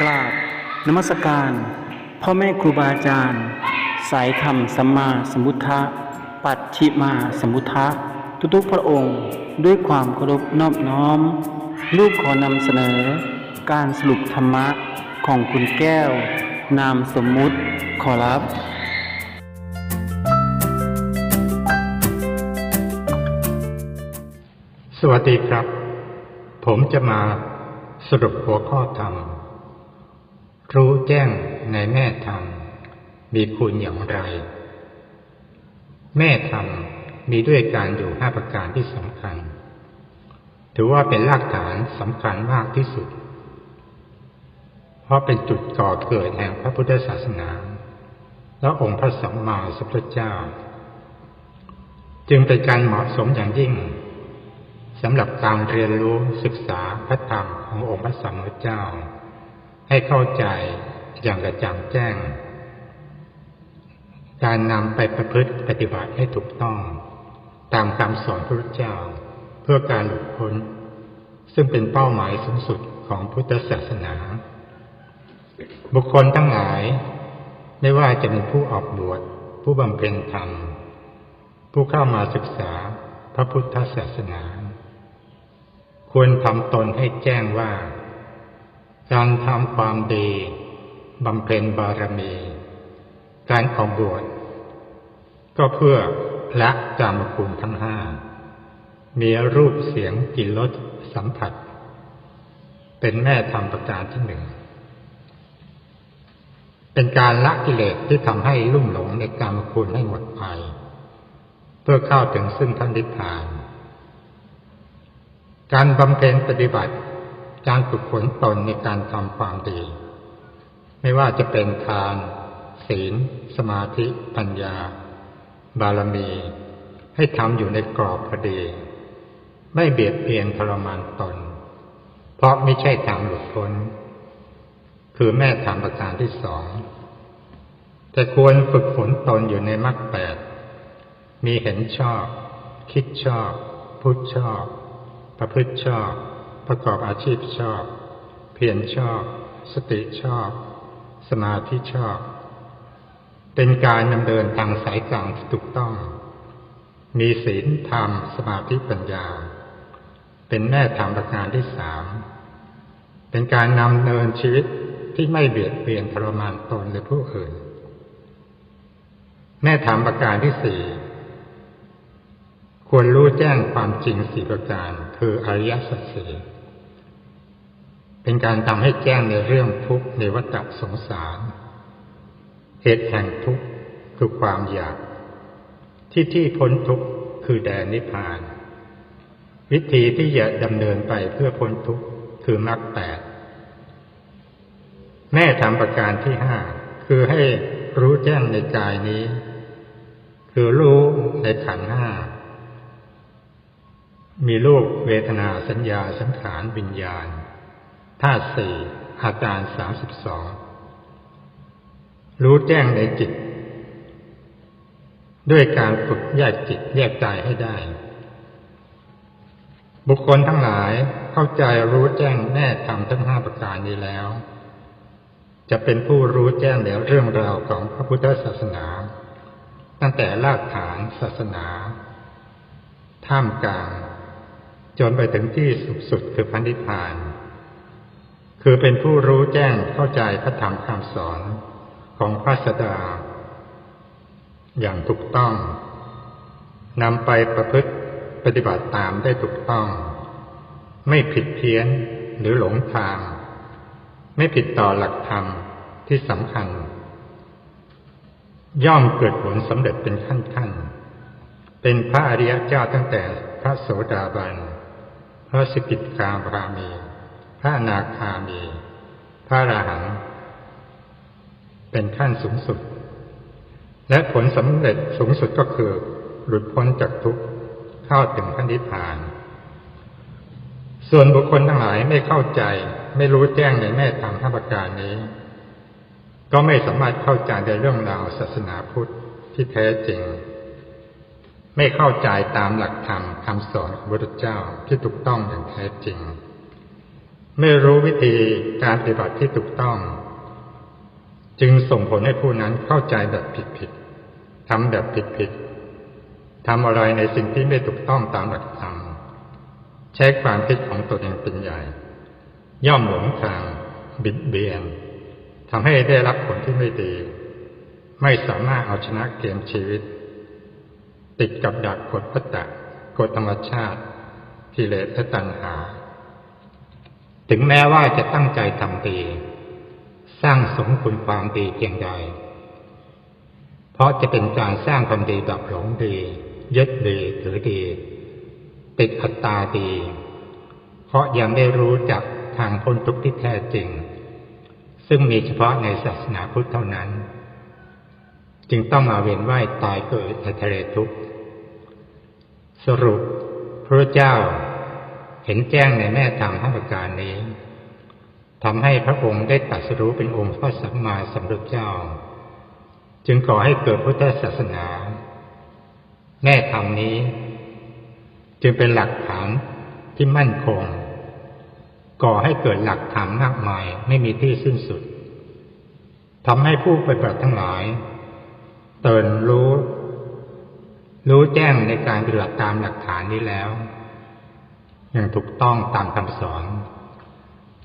กราบนมัสการ พ่อแม่ครูบาอาจารย์ สายธรรมสัมมาสัมพุทธะปัจฉิมาสัมพุทธะทุกๆพระองค์ด้วยความเคารพนอบน้อม ลูกขอนำเสนอ การสรุปธรรมะของคุณแก้ว นามสมมุติขอรับสวัสดีครับ ผมจะมาสรุปหัวข้อธรรม รู้แจ้งในแม่ธรรมมีคุณอย่างไร แม่ธรรมมีด้วยการอยู่ห้าประการที่สำคัญ ถือว่าเป็นรากฐานสำคัญมากที่สุด เพราะเป็นจุดก่อเกิดแห่งพระพุทธศาสนา และองค์พระสัมมาสัมพุทธเจ้า จึงเป็นการเหมาะสมอย่างยิ่งสำหรับการเรียนรู้ศึกษาพระธรรมขององค์พระสัมมาสัมพุทธเจ้า ให้เข้าใจอย่างกระจ่างแจ้ง การนำไปประพฤติปฏิบัติให้ถูกต้อง ตามคำสอนพระพุทธเจ้า เพื่อการหลุดพ้น ซึ่งเป็นเป้าหมายสูงสุดของพุทธศาสนา บุคคลทั้งหลาย ไม่ว่าจะเป็นผู้ออกบวชผู้บำเพ็ญธรรม ผู้เข้ามาศึกษาพระพุทธศาสนา ควรทำตนให้แจ้งว่า การทำความดีบำเพ็ญบารมี การออกบวชก็เพื่อละกามคุณทั้งห้า มีรูปเสียงกลิ่นรสสัมผัส เป็นแม่ธรรมประการที่หนึ่ง เป็นการละกิเลสที่ทำให้ลุ่มหลงในกามคุณให้หมดไป เพื่อเข้าถึงซึ่งท่านนิพพาน การบำเพ็ญปฏิบัติ การฝึกฝนตนในการทำความดี ไม่ว่าจะเป็นทาน ศีล สมาธิ ปัญญา บารมี ให้ทำอยู่ในกรอบพอดี ไม่เบียดเบียนทรมานตน เพราะไม่ใช่ทางหลุดพ้น คือแม่ธรรมประการที่สองแต่ควรฝึกฝนตนอยู่ในมรรคแปด มีเห็นชอบ คิดชอบ พูดชอบ ประพฤติชอบ ประกอบอาชีพชอบ เพียรชอบ สติชอบ สมาธิชอบ เป็นการดำเนินทางสายกลางที่ถูกต้อง มีศีลธรรม สมาธิปัญญา เป็นแม่ธรรมประการที่สามเป็นการนำเนินชีวิตที่ไม่เบียดเบียนทรมานตนหรือผู้อื่น แม่ธรรมประการที่สี่ควรรู้แจ้งความจริงสี่ประการ คืออริยสัจสี่ เป็นการทำให้แจ้งในเรื่องทุกข์ในวัฏสงสาร เหตุแห่งทุกข์คือความอยาก ที่ที่พ้นทุกข์คือแดนนิพพาน วิธีที่จะดำเนินไปเพื่อพ้นทุกข์คือมรรคแปดแม่ทำประการที่ห้าคือให้รู้แจ้งในกายนี้ คือรู้ในขันธ์ห้ามีรูปเวทนาสัญญาสังขารวิญญาณ ธาตุสี่อาการสามสิบสองรู้แจ้งในจิต ด้วยการฝึกแยกจิตแยกใจให้ได้ บุคคลทั้งหลายเข้าใจรู้แจ้งแน่ธรรมทั้งห้าประการนี้แล้ว จะเป็นผู้รู้แจ้งในเรื่องราวของพระพุทธศาสนา ตั้งแต่รากฐานศาสนา ท่ามกลาง จนไปถึงที่สุดสุดคือพันธิพพาน คือเป็นผู้รู้แจ้งเข้าใจพระธรรมคำสอนของพระสดา อย่างถูกต้องนำไปประพฤติปฏิบัติตามได้ถูกต้อง ไม่ผิดเพี้ยนหรือหลงทาง ไม่ผิดต่อหลักธรรมที่สำคัญ ย่อมเกิดผลสำเร็จเป็นขั้นๆเป็นพระอริยเจ้าตั้งแต่พระโสดาบัน พระสกิทาบรามี พระอนาคามี พระอราหันต์เป็นขั้นสูงสุด และผลสำเร็จสูงสุดก็คือ หลุดพ้นจากทุกข์เข้าถึงพระนิพพาน ส่วนบุคคลทั้งหลายไม่เข้าใจไม่รู้แจ้งในแม่ธรรมห้าประการนี้ ก็ไม่สามารถเข้าใจในเรื่องราวศาสนาพุทธที่แท้จริง ไม่เข้าใจตามหลักธรรมคำสอนของพระพุทธเจ้าที่ถูกต้องอย่างแท้จริง ไม่รู้วิธีการปฏิบัติที่ถูกต้อง จึงส่งผลให้ผู้นั้นเข้าใจแบบผิดๆทำแบบผิดๆทำอะไรในสิ่งที่ไม่ถูกต้องตามหลักธรรมใช้ความคิดของตนเองเป็นใหญ่ ย่อมหลงทางบิดเบียนทำให้ได้รับผลที่ไม่ดี ไม่สามารถเอาชนะเกมชีวิต ติดกับดักกฎพัตตะกฎธรรมชาติกิเลสและตัณหา ถึงแม้ว่าจะตั้งใจทำดีสร้างสมคุณความดีเพียงใด เพราะจะเป็นการสร้างความดีแบบหลงดียึดดีถือดี ติดอัตตาดี เพราะยังไม่รู้จักทางพ้นทุกข์ที่แท้จริง ซึ่งมีเฉพาะในศาสนาพุทธเท่านั้น จึงต้องมาเวียนว่ายตายเกิดในทะเลทุกข์สรุปพระเจ้า เห็นแจ้งในแม่ธรรมห้าประการนี้ทำให้พระองค์ได้ตรัสรู้เป็นองค์พระสัมมาสัมพุทธเจ้า จึงก่อให้เกิดพุทธศาสนา แม่ธรรมนี้ จึงเป็นหลักฐานที่มั่นคง ก่อให้เกิดหลักธรรมมากมายไม่มีที่สิ้นสุดทำให้ผู้ปฏิบัติทั้งหลายเตือนรู้ รู้แจ้งในการปฏิบัติตามหลักฐานนี้แล้ว อย่างถูกต้องตามคำสอน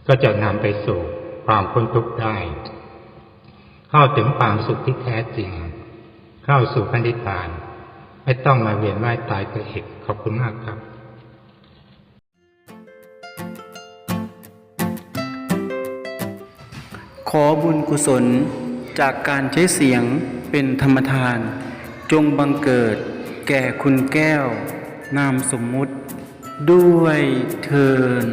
ก็จะนำไปสู่ความพ้นทุกข์ได้ เข้าถึงความสุขที่แท้จริง เข้าสู่พันธิพาน ไม่ต้องมาเวียนว่ายตายเกิดอีกขอบคุณมากครับขอบุญกุศลจากการใช้เสียงเป็นธรรมทาน จงบังเกิดแก่คุณแก้ว นามสมมุติ ด้วยเทิน